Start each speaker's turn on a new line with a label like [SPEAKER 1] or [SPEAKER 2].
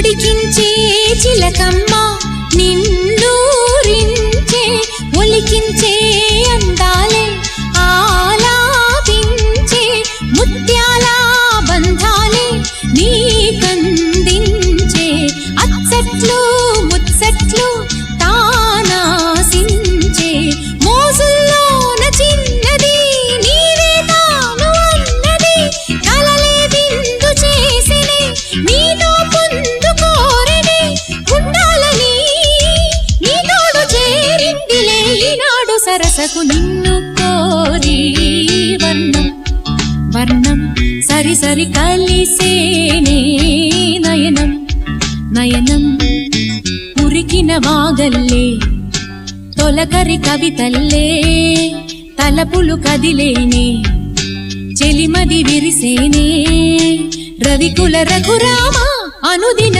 [SPEAKER 1] ఉడికించే చిలకమ్మ నిన్నూరించే ఒలికించే అందాలే ఆలాపించే ముత్యాల బంధాలే నీకందించే. అచ్చట్లు ముచ్చట్లు సరసకు నిన్ను కోరి వర్ణం వర్ణం సరి సరి కలిసేనే నయనం నయనం. ఉరికిన వాగల్లే తొలకరి కవితల్లే తలపులు కదిలేనే చెలిమది విరిసేనే. రవికుల రఘురామ అనుదిన